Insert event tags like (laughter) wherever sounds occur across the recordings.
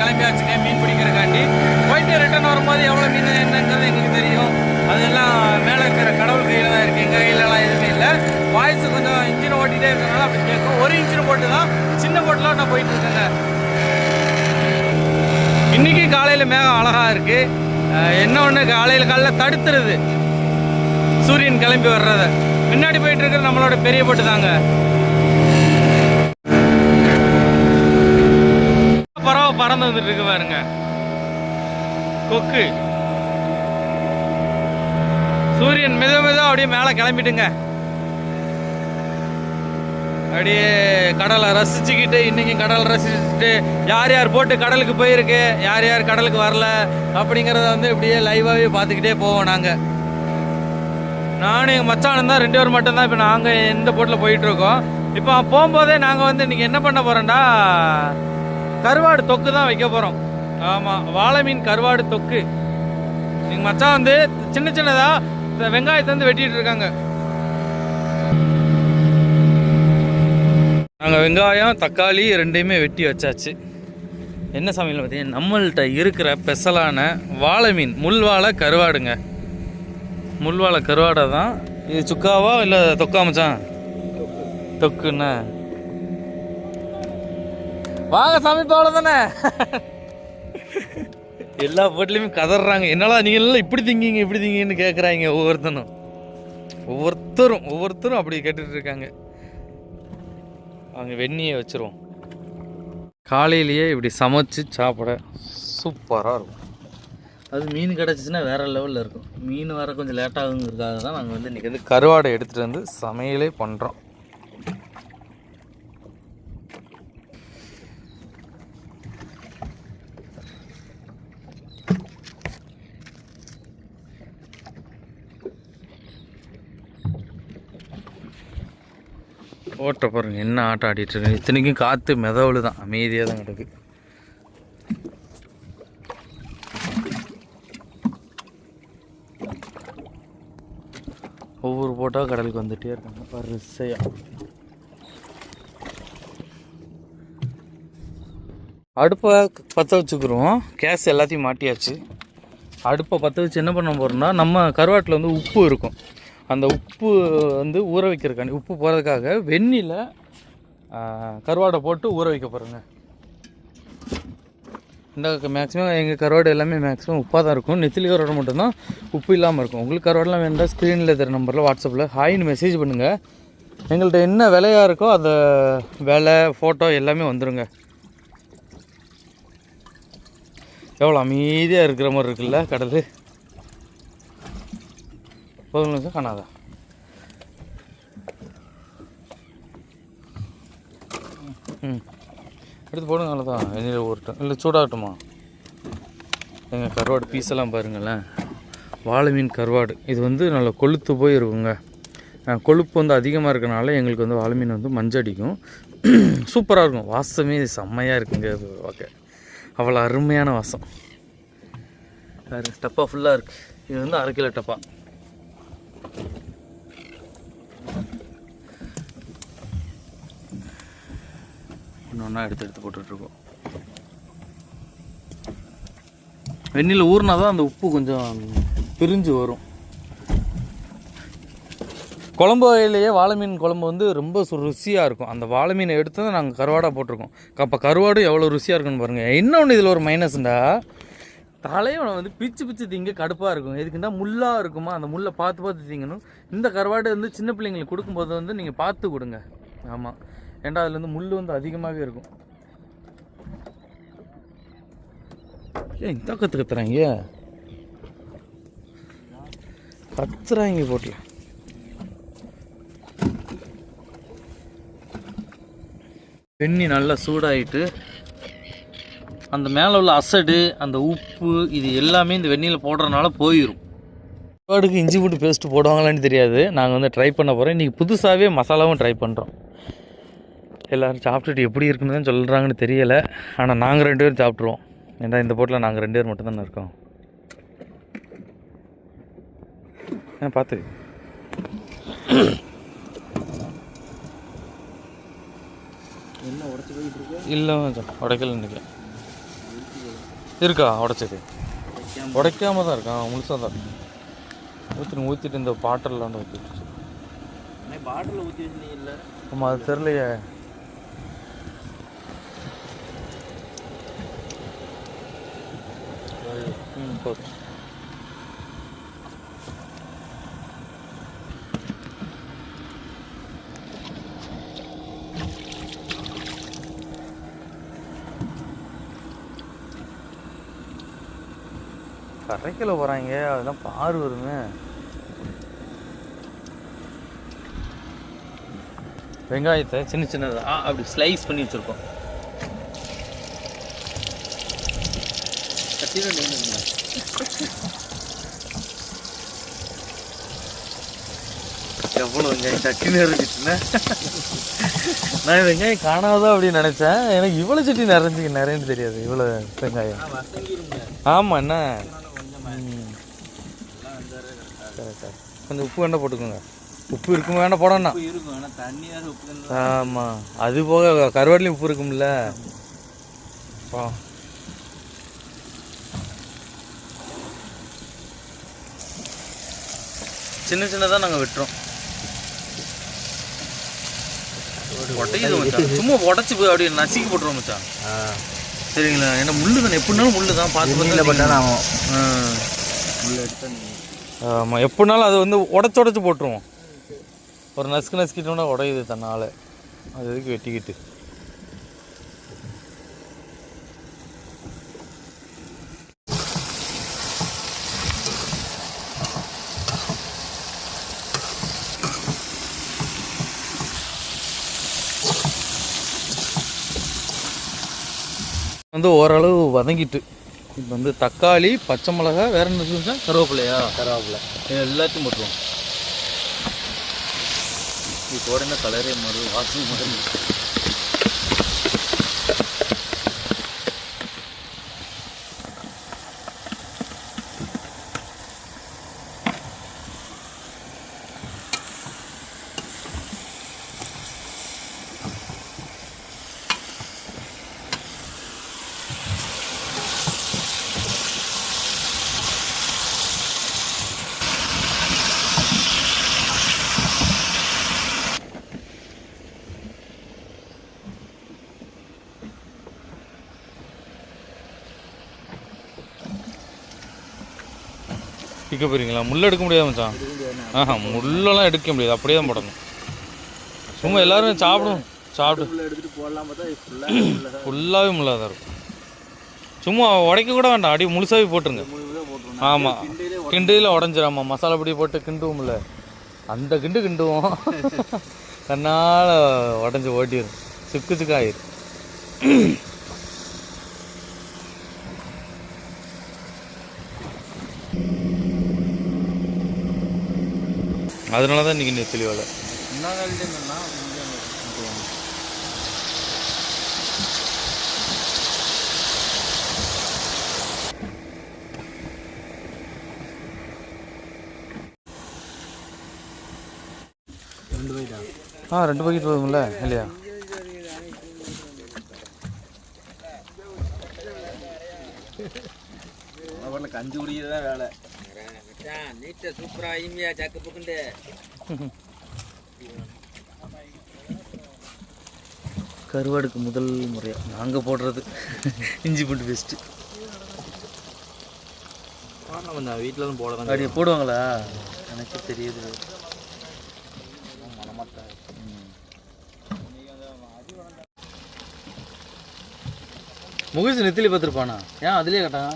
கிளம்பியாச்சுங்க மீன் பிடிக்கிறக்காண்டி போயிட்டு ரிட்டர்ன் வரும்போது எவ்வளோ மீன் என்னங்கிறது எங்களுக்கு தெரியும். அதெல்லாம் மேலே இருக்கிற கடவுள் கையில் தான் இருக்குது எங்கள் கையிலலாம் எதுவுமே இல்லை. வாய்ஸ் கொஞ்சம் இன்ஜின் ஓட்டிகிட்டே இருக்கிறனால அப்படி கேட்கும். ஒரு இன்ஜின் போட்டு தான் சின்ன போட்டில் நான் போயிட்டு இருக்கேங்க. இன்னைக்கு காலையில் மேகம் அழகாக இருக்குது என்ன ஒன்று காலையில் காலைல தடுத்துருது. சூரியன் கிளம்பி வர்றத. பின்னாடி போயிட்டு இருக்கிற நம்மளோட பெரிய போட்டு தாங்க. பறந்து வந்துட்டு இருக்கு பாருங்க. கொக்கு. சூரியன் மெது மெத அப்படியே மேலே கிளம்பிட்டுங்க. அப்படியே கடலை ரசிச்சுக்கிட்டு இன்னைக்கு கடல் ரசிச்சுட்டு யார் யார் போட்டு கடலுக்கு போயிருக்கு யார் யார் கடலுக்கு வரல அப்படிங்கிறத வந்து இப்படியே லைவாகவே பார்த்துக்கிட்டே போவோம் நாங்கள் நானும் எங்கள் மச்சானம் தான் ரெண்டு பேர் மட்டும்தான் இப்போ நாங்கள் எந்த போட்டில் போயிட்டு இருக்கோம். இப்போ போகும்போதே நாங்கள் வந்து இன்னைக்கு என்ன பண்ண போகிறோம்டா கருவாடு தொக்கு தான் வைக்க போகிறோம் ஆமாம் வாழை மீன் கருவாடு தொக்கு. எங்கள் மச்சான் வந்து சின்ன சின்னதாக இந்த வெங்காயத்தை வந்து வெட்டிட்டு இருக்காங்க. நாங்கள் வெங்காயம் தக்காளி ரெண்டையுமே வெட்டி வச்சாச்சு. என்ன சமையல் பார்த்தீங்கன்னா நம்மள்கிட்ட இருக்கிற ஸ்பெஷலான வாழை மீன் முள்வாழை கருவாடுங்க. முள்வாழை கருவாடை தான். இது சுக்காவா இல்லை தொக்கா மச்சான்? தொக்குண்ணா வாங்க சமைப்பா தானே? எல்லா போட்லையுமே கதறாங்க. என்னடா நீங்கள் எல்லாம் இப்படி திங்கிங்க இப்படி திங்கிங்கன்னு கேட்குறாங்க ஒவ்வொருத்தனும். ஒவ்வொருத்தரும் ஒவ்வொருத்தரும் அப்படி கேட்டுட்டு இருக்காங்க. அவங்க வெந்நியை வச்சிருவோம். காலையிலேயே இப்படி சமைச்சு சாப்பிட சூப்பராக இருக்கும். அது மீன் கிடச்சிச்சின்னா வேறு லெவலில் இருக்கும். மீன் வர கொஞ்சம் லேட்டாகுங்கிறதுக்காக தான் நாங்கள் வந்து இன்றைக்கி வந்து கருவாடை எடுத்துகிட்டு வந்து சமையலே பண்ணுறோம் ஓட்ட பாருங்க என்ன ஆட்டம் ஆடிட்டு இருக்கு. இத்தனைக்கும் காற்று மிதவுல தான். அமைதியாக தான் கிடக்கு. ஒவ்வொரு போட்டால் கடலுக்கு வந்துகிட்டே இருக்காங்க. வரிசையாக அடுப்பை பற்ற வச்சுக்கிறோம். கேஸ் எல்லாத்தையும் மாட்டியாச்சு. அடுப்பை பற்ற வச்சு என்ன பண்ண போகிறோம்னா நம்ம கருவாட்டில் வந்து உப்பு இருக்கும். அந்த உப்பு வந்து ஊற வைக்கிறக்காண்டி உப்பு போகிறதுக்காக வெந்நில கருவாடை போட்டு ஊற வைக்க போகிறேங்க இந்த மேக்ஸிமம் எங்கள் கருவாடு எல்லாமே மேக்ஸிமம் உப்பாக தான் இருக்கும். நெத்திலி கருவாடு மட்டும்தான் உப்பு இல்லாமல் இருக்கும். உங்களுக்கு கருவாடெலாம் வேண்டாம் ஸ்க்ரீனில் இருக்கிற நம்பரில் வாட்ஸ்அப்பில் ஹாய்னு மெசேஜ் பண்ணுங்கள் எங்கள்கிட்ட என்ன விலையாக இருக்கோ அந்த விலை ஃபோட்டோ எல்லாமே வந்துருங்க. எவ்வளோ அமைதியாக இருக்கிற மாதிரி இருக்குல்ல கடல்? போதும் நிமிஷம் காணாதா. ம். எடுத்து போடுங்க அவ்வளோதான் எண்ணெயில் ஊறட்டும். இல்லை சூடாகட்டுமா? எங்கள் கருவாடு பீஸெல்லாம் பாருங்களேன். வாழை மீன் கருவாடு. இது வந்து நல்லா கொளுத்து போய் இருக்குங்க. கொழுப்பு வந்து அதிகமாக இருக்கனால எங்களுக்கு வந்து வாழை மீன் வந்து மஞ்சடிக்கும் (clears throat) சூப்பராக இருக்கும். வாசமே செம்மையாக இருக்குங்க. ஓகே. அவ்வளோ அருமையான வாசம். வேறு டப்பா ஃபுல்லாக இருக்குது இது வந்து அரை கிலோ டப்பா. ஒன்று ஒன்றா எடுத்து எடுத்து போட்டுட்ருக்கோம். வெந்நில ஊறினா தான் அந்த உப்பு கொஞ்சம் பிரிஞ்சு வரும். குழம்பு வகையிலேயே வாழை மீன் குழம்பு வந்து ரொம்ப சு- ருசியாக இருக்கும். அந்த வாழை மீனை எடுத்து தான் நாங்கள் கருவாடாக போட்டிருக்கோம். அப்போ கருவாடு எவ்வளோ ருசியாக இருக்குன்னு பாருங்கள் இன்னொன்று இதில் ஒரு மைனஸ்ண்டா தலையோட வந்து பிச்சு பிச்சு திங்க கடுப்பாக இருக்கும். எதுக்குன்னா முள்ளாக இருக்குமா? அந்த முள்ளை பார்த்து பார்த்து திங்கணும். இந்த கருவாடு வந்து சின்ன பிள்ளைங்களுக்கு கொடுக்கும்போது வந்து நீங்கள் பார்த்து கொடுங்க. ஆமாம் ஏன்டா அதில் வந்து முள் வந்து அதிகமாகவே இருக்கும். ஏன் இந்த கற்று கத்துறாங்க? கத்துறாங்க போட்டில் வெண்ணி நல்லா சூடாயிட்டு அந்த மேலே உள்ள அசடு அந்த உப்பு இது எல்லாமே இந்த வெந்நியில் போடுறதுனால போயிடும் கருவாடுக்கு இஞ்சி பூண்டு பேஸ்ட்டு போடுவாங்களான்னு தெரியாது. நாங்கள் வந்து ட்ரை பண்ண போகிறோம் இன்றைக்கி புதுசாகவே மசாலாவும் ட்ரை பண்ணுறோம் எல்லோரும் சாப்பிட்டுட்டு எப்படி இருக்குன்னு தான் சொல்கிறாங்கன்னு தெரியலை. ஆனால் நாங்கள் ரெண்டு பேரும் சாப்பிட்ருவோம் ஏன்டா இந்த போட்டில் நாங்கள் ரெண்டு பேர் மட்டும் தானே இருக்கோம்? ஆ பார்த்து என்ன உடச்சி போயிட்டு இருக்கு? இல்லை உடைக்கல இன்றைக்கி இருக்கா? உடச்சது. உடைக்காம தான் இருக்கான் முழுசாக தான். ஊற்றிட்டு ஊற்றிட்டு இந்த பாட்டில் ஊற்றிட்டு பாட்டில் ஊற்றி இல்லை ஆமாம் அது தெரிலையே ம் போதும் கரைக்கல போகிறாங்க அதெல்லாம் பாரு வருங்க வெங்காயத்தை சின்ன சின்னதாக அப்படி ஸ்லைஸ் பண்ணி வச்சுருக்கோம். எவ்வளோ வெங்காயம் சட்டி நிறைஞ்சிட்டுன்னு நான் வெங்காயம் காணாதோ அப்படின்னு நினச்சேன். எனக்கு இவ்வளோ சட்டி நிறைஞ்சு நிறையன்னு தெரியாது. இவ்வளோ வெங்காயம். ஆமாம் என்ன? கொஞ்சம் சரி உப்பு வேண்டாம் போட்டுக்கோங்க. உப்பு இருக்கும் வேண்டாம் போடணும். ஆமாம் அது போக கருவாட்டிலையும் உப்பு இருக்கும்ல. சின்ன சின்னதாக நாங்கள் வெட்டுறோம். உடையுது மச்சான். சும்மா உடச்சி போய் அப்படியே நசுக்கி போட்டுருவோம் மச்சான். சரிங்களா? ஏன்னா முள்ளு தானே எப்படினாலும் முள்ளு தான் பார்த்து பார்த்து பண்ணாலும் ஆகும் எடுத்து ஆமாம் எப்படினாலும் அது வந்து உடச்சி உடச்சி போட்டுருவோம். ஒரு நசுக்கு நசுக்கிட்டோம்னா உடையுது தன்னால். அது எதுக்கு வெட்டிக்கிட்டு? வந்து ஓரளவு வதங்கிட்டு. இப்போ வந்து தக்காளி பச்சை மிளகாய் வேற என்ன சொல்லுங்க கருவேப்பிலையா? கருவேப்பிலை. இது எல்லாத்தையும் போட்டுருவோம். இது உடனே கலரே மாறுது வாசனை மாறுது பிக்க போறீங்களா? முள் எடுக்க முடியாது மச்சான். ஆஹா முள்ளெல்லாம் எடுக்க முடியாது. அப்படியே தான் போடணும். சும்மா எல்லாரும் சாப்பிடும். சாப்பிடு உள்ள எடுத்துட்டு போடலாம் பார்த்தா இது ஃபுல்லாக ஃபுல்லாகவே முள்ளாக தான் இருக்கும். சும்மா உடைக்க கூட வேண்டாம். அடி முழுசாவே போட்டுருங்க. ஆமாம் கிண்டையிலே உடஞ்சிராமா மசாலா பொடி போட்டு கிண்டுவோம்ல அந்த கிண்டு கிண்டுவோம். (laughs) தன்னால் உடஞ்சி ஓட்டிடும் சுக்கு சுக்காயிரும். அதனால தான் இன்றைக்கி நெத்திலி வேலை என்ன வேலைன்னா ரெண்டு போயிட்டா ஆ? ரெண்டு பாக்கெட் போதும்ல இல்லையா? கஞ்சி குடிக்கிறது தான் வேலை. நீட்டை சூப்பரா ஐமியா ஜாக்கு புக்குண்டு கருவாடுக்கு முதல் முறையாக நாங்கள் போடுறது. இஞ்சி பூண்டு பேஸ்ட்டு நம்ம இந்த வீட்டில் தான் போட அப்படி போடுவாங்களா? எனக்கு தெரியுது. முகேஷ் நெத்திலி பார்த்துருப்பானா? ஏன் அதுலேயே கேட்டான்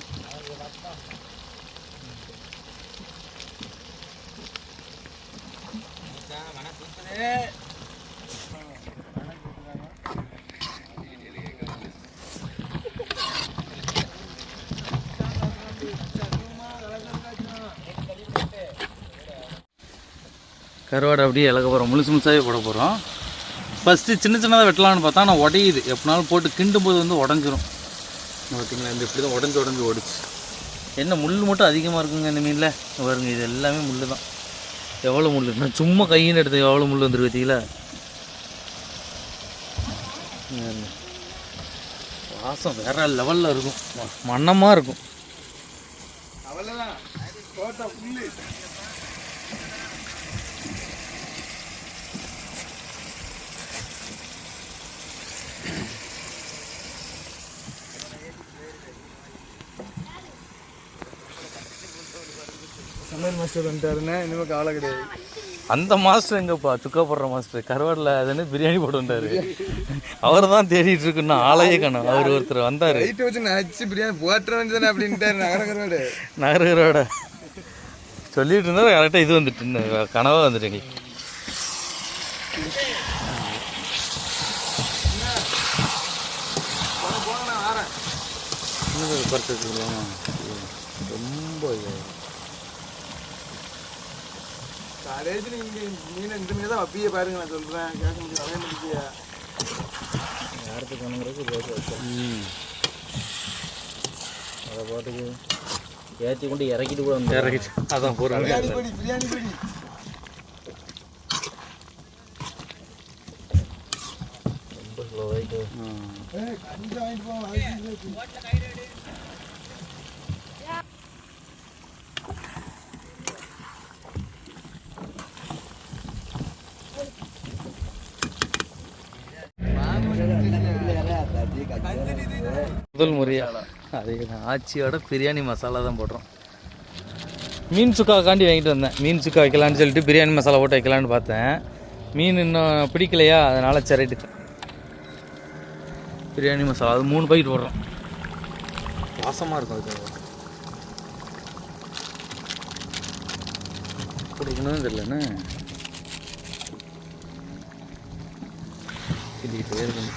கருவாடை அப்படியே இலக்க போகிறோம் முழுசு முழுசாவே போட போகிறோம் ஃபஸ்ட்டு சின்ன சின்னதாக வெட்டலாம்னு பார்த்தா நான் உடையுது. எப்படினாலும் போட்டு கிண்டும் போது வந்து உடஞ்சிரும். பார்த்தீங்களா இந்த இப்படி தான் உடஞ்சி உடஞ்சி ஓடிச்சு. என்ன முள் மட்டும் அதிகமாக இருக்குங்க இந்த மீனில்? பாருங்க இது எல்லாமே முள் தான் எவ்வளோ முள்? நான் சும்மா கையின்னு எடுத்து எவ்வளோ முள் வந்துருக்கு பார்த்தீங்களா வாசம் வேற லெவலில் இருக்கும். மன்னமாக இருக்கும். அவ்வளோதான் சமையல் மாஸ்டர் வந்துட்டாருன்னா இனிமேல் கவலை கிடையாது. அந்த மாஸ்டர் எங்கப்பா? சுக்கா போடுற மாஸ்டர் கருவாடில் அதுன்னு பிரியாணி போட்டு வந்தாரு. அவர் தான் தேடிட்டு இருக்குன்னு ஆளையே காணும். அவர் ஒருத்தர் வந்தார். லைட்டை வச்சு நச்சு பிரியாணி போட்டுற வேண்டியதானே அப்படின்ட்டாரு நகரகரோடு நகரோட சொல்லிட்டு இருந்தாரு கரெக்டாக இது வந்துட்டு கனவாக வந்துட்டு எங்களுக்கு. ரொம்ப கடைசியில் இங்கே மீன் இந்த மீன் தான் வப்பிய பாருங்க நான் சொல்கிறேன் கேட்க முடியும் அதே முடியா யாருக்கு வேணுங்கிறது ரேட் வச்சேன். அதை பாட்டுக்கு ஏற்றி கொண்டு இறக்கிட்டு கூட வந்து இறக்கிச்சு அதான் பொருள். பிரியாணி படி பிரியாணி படி. ரொம்ப ஸ்லோவாயிட்டு கஞ்சி வாங்கிட்டு போவோம் முதல் முறையா. அதே தான் ஆச்சியோட பிரியாணி மசாலா தான் போடுறோம். மீன் சுக்காக்காண்டி வாங்கிட்டு வந்தேன். மீன் சுக்கா வைக்கலான்னு சொல்லிட்டு பிரியாணி மசாலா போட்டு வைக்கலான்னு பார்த்தேன். மீன் இன்னும் பிடிக்கலையா? அதனால சரிட்டு பிரியாணி மசாலா. அது மூணு பாக்கெட் போடுறோம். வாசமாக இருக்கும் அது. பிடிக்கணும்னு தெரியலன்னு கிண்டிகிட்டே இருக்கணும்.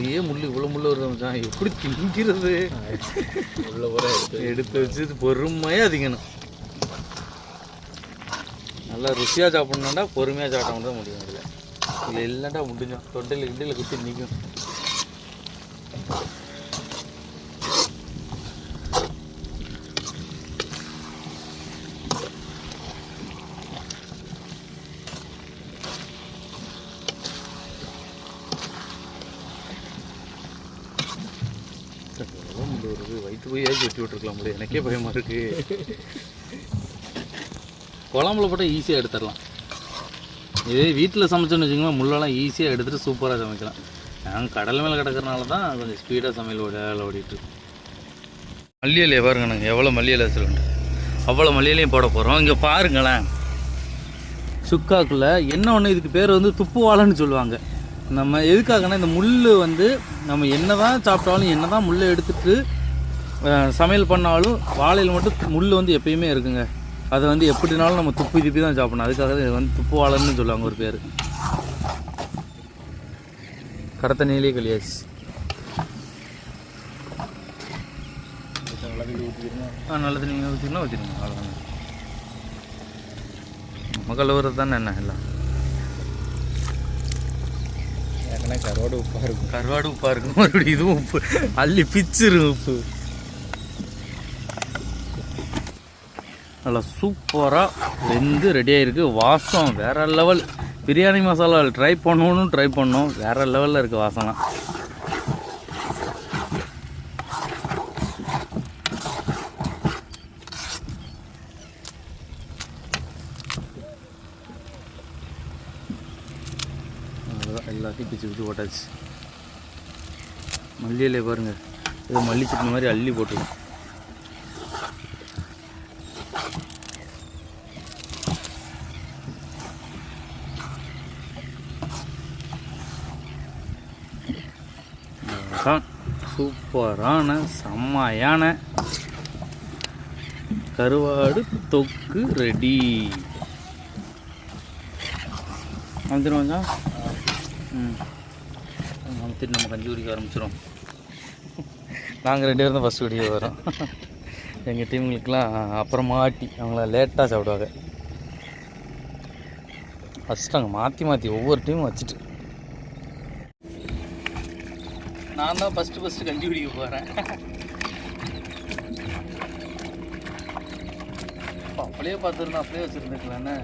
இதுலயே முள்ளு இவ்வளோ முள்ளு வருது மச்சான். எப்படி திங்கிறது? உள்ள கூட எடுத்து வச்சு. பொறுமையாக அதிகணும் நல்லா ருசியாக சாப்பிட்ணுன்னா பொறுமையாக சாப்பிட்டா தான் முடியும். இதில் இல்லைண்டா முடிஞ்சோம் தொண்டையில் கிண்டையில் குத்தி நிற்கும் எவ்வளோ முள்ளு வருது வயிற்று விட்டுருக்கலாம் முடியும் எனக்கே பயமாக இருக்கு. குழம்புல போட்டால் ஈஸியாக எடுத்துடலாம் இதே வீட்டில் சமைச்சோன்னு வச்சுக்கோங்களேன் முள்ளெல்லாம் ஈஸியாக எடுத்துகிட்டு சூப்பராக சமைக்கலாம். நாங்கள் கடல் மேலே கிடக்கறனால தான் கொஞ்சம் ஸ்பீடாக சமையல் வேலை ஓடிட்டு. மல்லி இலையை பாருங்க நாங்கள் எவ்வளோ மல்லி இலை வச்சுருக்கோம். அவ்வளோ மல்லி இலையும் போட போகிறோம் இங்கே பாருங்களேன். சுக்காக்குள்ளே என்ன ஒன்று இதுக்கு பேர் வந்து துப்பு வாழைன்னு சொல்லுவாங்க. நம்ம எதுக்காகனா இந்த முள் வந்து நம்ம என்ன தான் சாப்பிட்டாலும் என்ன தான் முள்ளை எடுத்துட்டு அஹ், சமையல் பண்ணாலும் வாழையில் மட்டும் முள் வந்து எப்பயுமே இருக்குங்க. அதை வந்து எப்படினாலும் நம்ம துப்பி துப்பி தான் சாப்பிடணும். அதுக்காக தான் இது வந்து துப்பு வாழைன்னு சொல்லுவாங்க ஒரு பேர். கடத்த நீலே கலியாச்சு ஆ நல்ல தண்ணி ஊற்றினா ஊற்றிடுங்க அவ்வளோதாங்க நம்ம கழுவுறது தானே என்ன எல்லாம்? கரோடு உப்பாக இருக்கும். கருவாடு உப்பாக இருக்கும். மறுபடியும் இதுவும் உப்பு. அள்ளி பிச்சிரும் உப்பு. நல்லா சூப்பராக வெந்து ரெடியாகிருக்கு வாசம் வேறு லெவல் பிரியாணி மசாலா ட்ரை பண்ணணும்னு ட்ரை பண்ணோம். வேறு லெவலில் இருக்குது வாசம்லாம். எல்லாத்தையும் பிச்சு பிச்சு போட்டாச்சு. மல்லி பாருங்கள் ஏதோ மல்லி சட்னி மாதிரி அள்ளி போட்டுருக்கோம் அதான் சூப்பரான செம்மையான கருவாடு தொக்கு ரெடி வந்துடுவாங்க ம். வந்துட்டு நம்ம கஞ்சி குடிக்க ஆரம்பிச்சிடும் நாங்கள் ரெண்டு பேரும் தான் ஃபஸ்ட் குடிக்க வரோம் எங்கள் டீமுங்களுக்கெலாம் அப்புறமாட்டி அவங்கள லேட்டாக சாப்பிடுவாங்க. ஃபஸ்ட்டு அங்கே மாற்றி மாற்றி ஒவ்வொரு டீமும் வச்சுட்டு. நான் தான் ஃபஸ்ட்டு ஃபஸ்ட்டு கஞ்சி குடிக்க போகிறேன் அப்படியே பார்த்துருந்தா அப்படியே வச்சுருந்துக்கலாண்ணே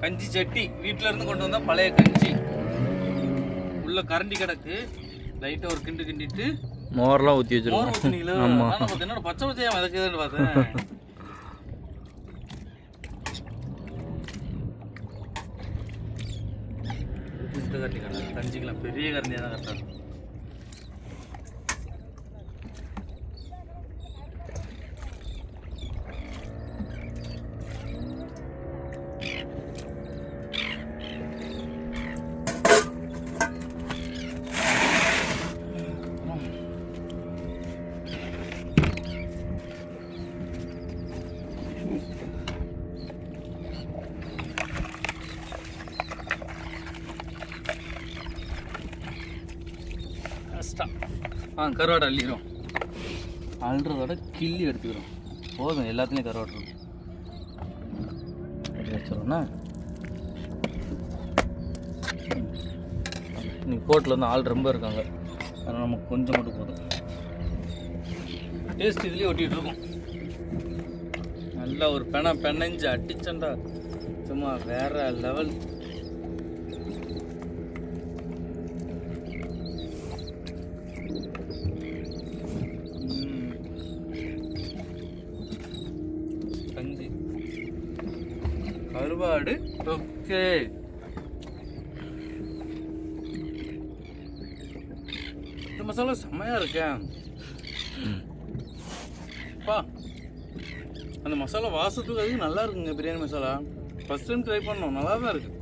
கஞ்சி சட்டி. வீட்ல இருந்து கொண்டு வந்தா பழைய கஞ்சி. உள்ள கரண்டி கிடக்கு. லைட்டா ஒரு கிண்டு கிண்டிட்டு மோரெலாம் ஊற்றி வச்சிருக்கோம். ஊத்துனீங்களா? ஆமா. நான் நமக்கு என்னடா பச்சை பச்சையா மிதக்குதுன்னு பார்த்தேன். கரண்டி கடை கஞ்சிக்கலாம் பெரிய கரண்டியாக தான் கரெக்டாக கருவாடை அள்ளிடும் அள்ளுறதோட கிள்ளி எடுத்துக்கிறோம். போதும் எல்லாத்துலேயும் கருவாடு இருக்கும் அப்படி இன்னைக்கு கோட்டில் வந்து ஆள் ரொம்ப இருக்காங்க. அதனால் நமக்கு கொஞ்சம் மட்டும் போதும். டேஸ்ட் இதுலேயே ஒட்டிகிட்டு இருக்கும். நல்லா ஒரு பெணை பெனஞ்சு அடிச்சண்டா சும்மா வேற லெவல் ஓகே இந்த மசாலா செம்மையா இருக்கேன் பா அந்த மசாலா வாசத்துக்கு அதுக்கு நல்லா இருக்குங்க biryani masala. First time try பண்ணோம் நல்லா தான் இருக்கு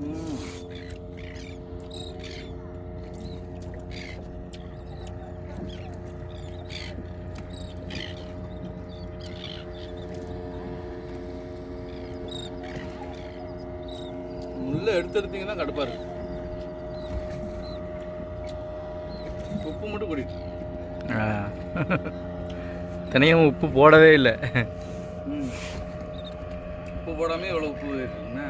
ம். உள்ள எடுத்து எடுத்தீங்கன்னா உப்பு மட்டும் கூட்டிட்டு தனியாக உப்பு போடவே இல்லை ம். உப்பு போடாம எவ்வளோ உப்பு இருக்குண்ணா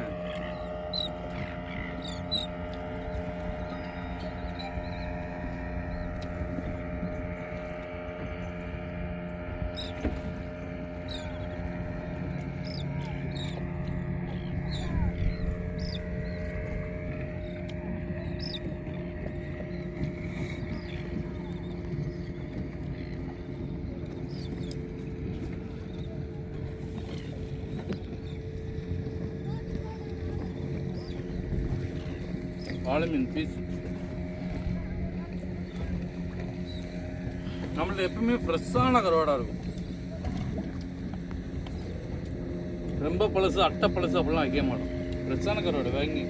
வாழைமீன் பீஸ் நம்மள்ட்ட எப்பவுமே ஃப்ரெஷ்ஷான கருவாடாக இருக்கும். ரொம்ப பழசு அட்டை பழசு அப்படிலாம் வைக்க மாட்டோம். ஃப்ரெஷ்ஷான கருவாடு வாங்கி.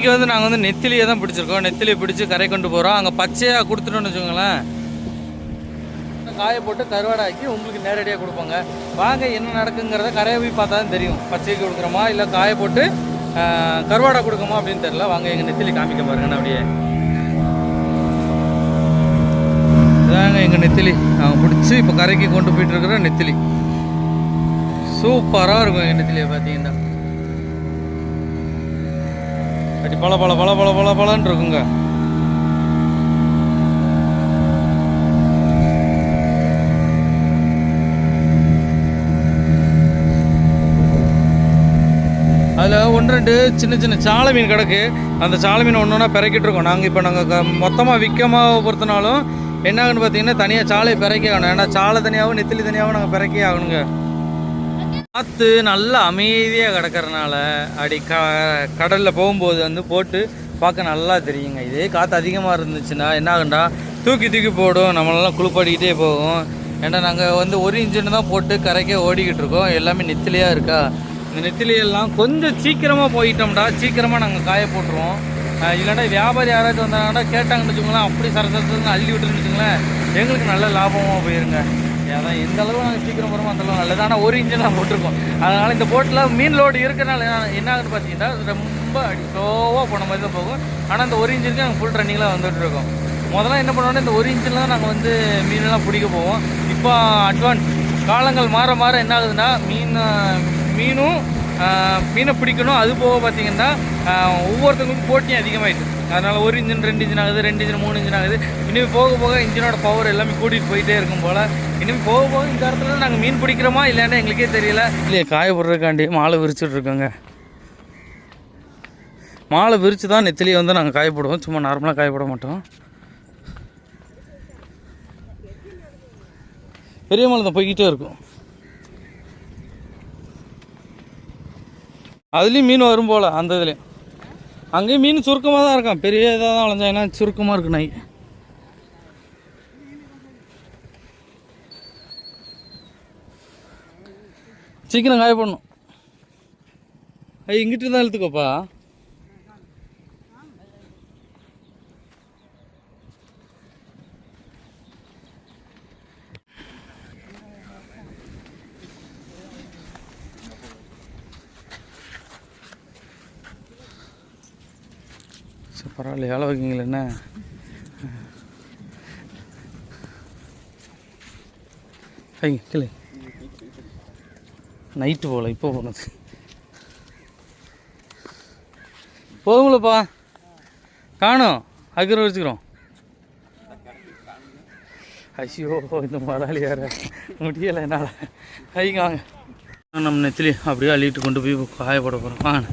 இங்கே வந்து நாங்கள் வந்து நெத்திலியை தான் பிடிச்சிருக்கோம். நெத்திலியை பிடிச்சி கரை கொண்டு போகிறோம் அங்கே பச்சையாக கொடுத்துட்டோம்னு வச்சுக்கோங்களேன். காய போட்டு கருவாடாக்கி உங்களுக்கு நேரடியாக கொடுப்பாங்க. வாங்க என்ன நடக்குங்கிறத கரையை போய் பார்த்தா தான் தெரியும். பச்சைக்கு கொடுக்குறோமா இல்லை காய போட்டு கருவாடா கொடுக்குமா அப்படின்னு தெரில வாங்க எங்கள் நெத்திலி காமிக்க பாருங்கண்ணா அப்படியே. இதாங்க எங்கள் நெத்திலி. அவங்க பிடிச்சி இப்போ கரைக்கு கொண்டு போயிட்டு இருக்கிற நெத்திலி. சூப்பராக இருக்கும் எங்கள் நெத்திலியை பார்த்தீங்கன்னா. அப்படி பல பல பல பல பல பலன்னு இருக்குங்க. அதில் ஒன்று ரெண்டு சின்ன சின்ன சாலை மீன் கிடக்கு. அந்த சாலை மீன் ஒன்று ஒன்றா பிறக்கிட்டு இருக்கோம். நாங்கள் இப்போ நாங்கள் மொத்தமாக விற்கமாக பொறுத்தனாலும் என்னாகுன்னு பார்த்தீங்கன்னா தனியாக சாலையை பிறக்கி ஆகணும். ஏன்னா சாலை தனியாகவும் நெத்திலி தனியாகவும் நாங்கள் பிறக்கி ஆகணுங்க. காற்று நல்லா அமைதியாக கிடக்கறனால அப்படி க கடலில் போகும்போது வந்து போட்டு பார்க்க நல்லா தெரியுங்க. இதே காற்று அதிகமாக இருந்துச்சுன்னா என்ன ஆகுண்டா தூக்கி தூக்கி போடும். நம்மளெல்லாம் குளிப்பாடிக்கிட்டே போகும். ஏன்னா நாங்கள் வந்து ஒரு இன்ஜின் தான் போட்டு கரைக்கே ஓடிக்கிட்டு இருக்கோம். எல்லாமே நெத்திலையாக இருக்கா? இந்த நெத்திலையெல்லாம் கொஞ்சம் சீக்கிரமாக போயிட்டோம்டா. சீக்கிரமாக நாங்கள் காய போட்டுருவோம். இல்லைன்னா வியாபாரி யாராச்சும் வந்தாங்கன்னா கேட்டாங்கன்னு வச்சுக்கோங்களேன் அப்படி சரசரன்னு அள்ளி விட்டுருன்னு வச்சுங்களேன் எங்களுக்கு நல்ல லாபமாக போயிருங்க. அதான் எந்த அளவு நாங்கள் சீக்கிரம் போகிறோமோ அந்தளவு நல்லது. ஆனால் ஒரு இன்ஜின் தான் போட்டிருக்கோம். அதனால் இந்த போட்டில் மீன் லோடு இருக்கிறனால என்ன ஆகுது பார்த்தீங்கன்னா ரொம்ப அடி ஸ்லோவாக போன மாதிரி தான் போகும். ஆனால் இந்த ஒரு இன்ஜினுக்கு நாங்கள் ஃபுல் ரன்னிங்கில் வந்துட்டு இருக்கோம். முதல்ல என்ன பண்ணுவோம்னா இந்த ஒரு இன்ஜினில் தான் நாங்கள் வந்து மீனெல்லாம் பிடிக்க போவோம். இப்போ அட்வான்ஸ் காலங்கள் மாற மாற என்ன ஆகுதுன்னா மீன் மீனும் மீனை பிடிக்கணும். அது போக பார்த்தீங்கன்னா ஒவ்வொருத்தங்களுக்கும் ஒவ்வொருத்தவங்களுக்கும் போட்டியும் அதிகமாயிட்டு. அதனால் ஒரு இன்ஜின் ரெண்டு இன்ஜின் ஆகுது ரெண்டு இன்ஜின் மூணு இன்ஜின் ஆகுது. இனிமேல் போக போக இன்ஜினோட பவர் எல்லாமே கூட்டிகிட்டு போயிட்டே இருக்கும் போல். இனிமேல் போக போக இந்த இடத்துல நாங்கள் மீன் பிடிக்கிறோமா இல்லைன்னா எங்களுக்கே தெரியல. இல்லையே காய போடுறதுக்காண்டி மாலை விரிச்சுட்டு இருக்கோங்க. மாலை விரித்து தான் நெத்திலியை வந்து நாங்கள் காய போடுவோம். சும்மா நார்மலாக காய போட மாட்டோம். பெரிய மாலை தான் போய்கிட்டே இருக்கும். அதுலேயும் மீன் வரும் போல் அந்த இதுலேயும். அங்கேயும் மீன் சுருக்கமாக தான் இருக்கான் பெரிய இதாக தான் வளைஞ்சா ஏன்னா சுருக்கமாக இருக்கு நாய் சீக்கிரம் காய போடணும் ஐய் இங்கிட்டு தான் இழுத்துக்கோப்பா சரி பரவாயில்ல வேலை வைக்கீங்களா என்ன? ஐ கிளி. நைட்டு போகல இப்போ போனது. போதுங்களப்பா காணும். அக்கிரம் வச்சுக்கிறோம். ஐயோ இந்த முதலாளி வேற. முடியலை என்னால். ஐங்க வாங்க. நம்ம நெத்திலி அப்படியே அள்ளிட்டு கொண்டு போய் காயப்பட போகிறோம் வாங்க.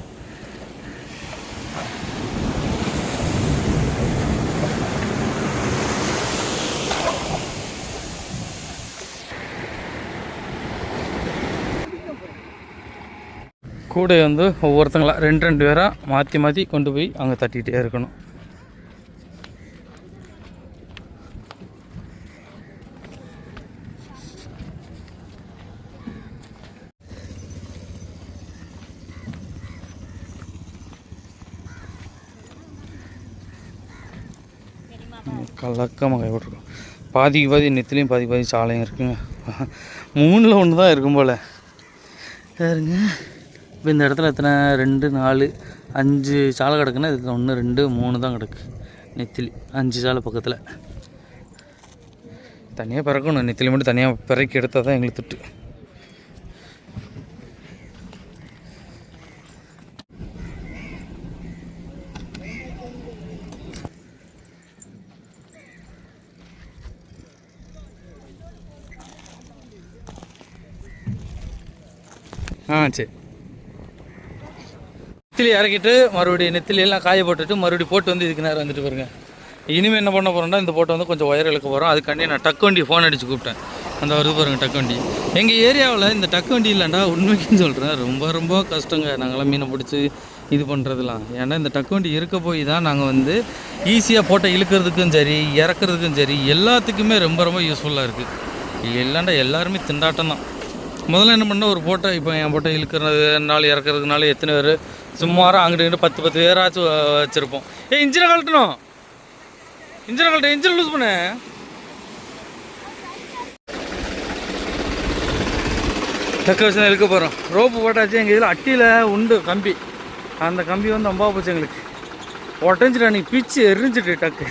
கூடை வந்து ஒவ்வொருத்தங்களா ரெண்டு ரெண்டு பேராக மாற்றி மாற்றி கொண்டு போய் அங்கே தட்டிகிட்டே இருக்கணும். கலக்கமாக கைவிட்ருக்கோம் பாதிக்கு பாதி நெத்திலையும் பாதி பாதி சாலையும் இருக்குங்க. மூணில் ஒன்று தான் இருக்கும் போல். பாருங்க. இப்போ இந்த இடத்துல எத்தனை? ரெண்டு நாலு அஞ்சு சாலை கிடக்குன்னா இதில் ஒன்று ரெண்டு மூணு தான் கிடக்கு. நெத்திலி. அஞ்சு சாலை பக்கத்தில். தனியாக பிறக்கணும். நெத்திலி மட்டும் தனியாக பிறக்கி எடுத்தால் தான் எங்களுக்கு திட்டு. ஆ சரி. நெத்திலி இறக்கிட்டு மறுபடியும் நெத்திலியெல்லாம் காய போட்டுட்டு மறுபடியும் போட்டு வந்து இதுக்கு நேரம் வந்துட்டு பாருங்க. இனிமேல் என்ன பண்ண போகிறோம்னா இந்த போட்டை வந்து கொஞ்சம் ஒயர் இழுக்க போகிறோம் அதுக்காண்டி நான் டக்கு வண்டி ஃபோன் அடித்து கூப்பிட்டேன். அந்த வருது பாருங்க டக்கு வண்டி. எங்கள் ஏரியாவில் இந்த டக்கு வண்டி இல்லைண்டா உண்மைக்குன்னு சொல்கிறேன் ரொம்ப ரொம்ப கஷ்டங்க. நாங்களாம் மீனை பிடிச்சி இது பண்ணுறதுலாம் ஏன்னா இந்த டக்கு வண்டி இருக்க போய் தான் நாங்கள் வந்து ஈஸியாக போட்டை இழுக்கிறதுக்கும் சரி இறக்குறதுக்கும் சரி எல்லாத்துக்குமே ரொம்ப ரொம்ப யூஸ்ஃபுல்லாக இருக்குது இல்லைண்டா எல்லாருமே திண்டாட்டம் தான். முதல்ல என்ன பண்ண ஒரு போட்டோ இப்போ என் போட்டோ இழுக்கிறதுனால இறக்குறதுனால எத்தனை பேர்? சும்மாரம் அங்கிட்டு இங்கிட்டு பத்து பத்து பேராச்சும் வச்சுருப்போம். ஏய் இன்ஜினை கழட்டணும். இன்ஜினை கழட்ட இன்ஜின் லூஸ் பண்ணு. தக்க வச்சு தான் இழுக்க போகிறோம் ரோப்பு போட்டாச்சு எங்கள் இதில் அட்டியில் உண்டு கம்பி. அந்த கம்பி வந்து அம்பா போச்சு எங்களுக்கு. உடஞ்சிட்டு அன்றைக்கி பிச்சு எரிஞ்சிட்டு டக்கு.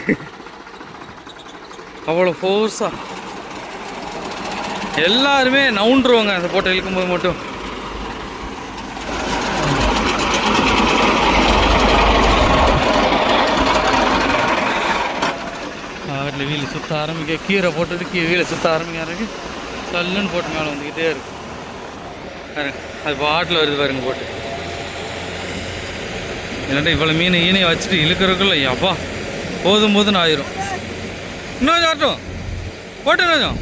அவ்வளோ ஃபோர்ஸாக எல்லாருமே நவுண்டுருவாங்க அந்த போட்டை இழுக்கும்போது மட்டும். காட்டில் வீல் சுற்ற ஆரம்பிக்க கீரை போட்டுட்டு கீ வீலை சுற்ற ஆரம்பிக்க ஆரம்பிக்க சல்லுன்னு போட்டு மேலே வந்துக்கிட்டே இருக்கும் பாருங்க அது பாட்டில் வருது பாருங்க போட்டு. இல்லைன்னா இவ்வளோ மீன் ஈனையை வச்சுட்டு இழுக்கிறதுக்குள்ள அப்பா போதும் போதுன்னு ஆயிரும். இன்னும் கொஞ்சம் போட்டு கொஞ்சம்.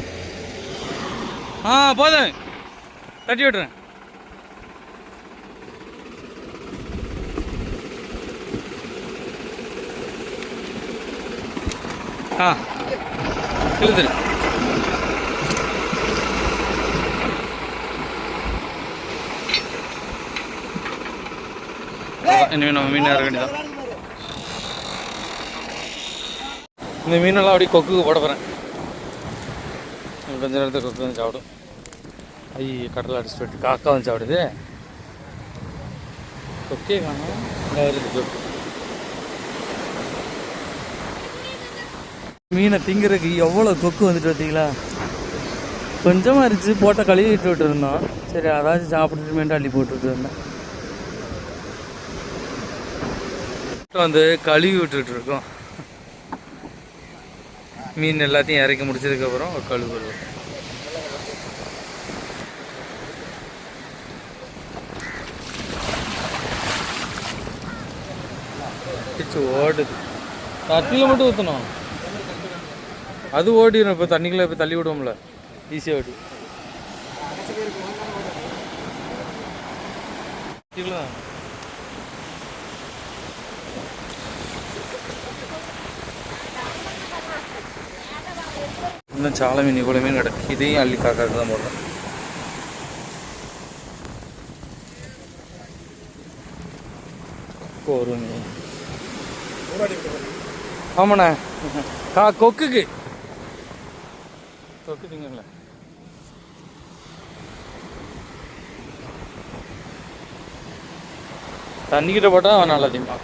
ஆ போதும். தட்டி விட்டுறேன். ஆ இழுத்துரு. இனிமேல் நம்ம மீன் இறக்க வேண்டியதான் இந்த மீனெல்லாம் அப்படியே கொக்குக்கு போட போகிறேன் கொஞ்ச நேரத்துக்கு கொக்கு வந்து சாப்பிடும். ஐய கடலை அடிச்சு போயிட்டு காக்கா வந்து சாப்பிடுது. கொக்கே காணும். வருது கொக்கு. மீனை திங்கிறதுக்கு எவ்வளோ கொக்கு வந்துட்டு பார்த்தீங்களா கொஞ்சமாக இருந்துச்சு போட்ட கழுவி விட்டு விட்டு இருந்தோம். சரி அதாச்சும் சாப்பிட்டுட்டு அள்ளி போட்டுட்டு இருந்தேன் வந்து கழுவி விட்டுட்டு இருக்கோம். மீன் எல்லாத்தையும் இறக்கி முடிச்சதுக்கப்புறம் கழுவுறது பிச்சு ஓடுது. தண்ணியில் மட்டும் ஊற்றணும் அது ஓடிடும் இப்போ தண்ணிக்குள்ளே இப்போ தள்ளி விடுவோம்ல. ஈஸியாக ஓடி. கீழே இன்னும் சாலை மீன் இவ்வளோ மீன் கிடக்கு இதையும் அள்ளி காக்காக்கு தான் ஒரு மீன் ஆமாண்ணே. கா கொக்குக்கு. கொக்கு திங்கல தண்ணிக்கிட்ட போட்டால் அவன் நல்லா திம்பான்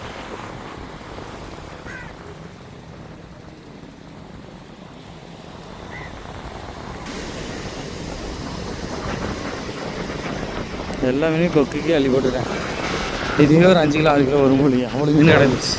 எல்லா மீனையும் கொக்குக்கே அள்ளி போட்டுட்டேன். இதுவே ஒரு அஞ்சு கிலோ ஆறு கிலோ வரும் போலியா. அவ்வளோ மீன் அடைஞ்சிச்சு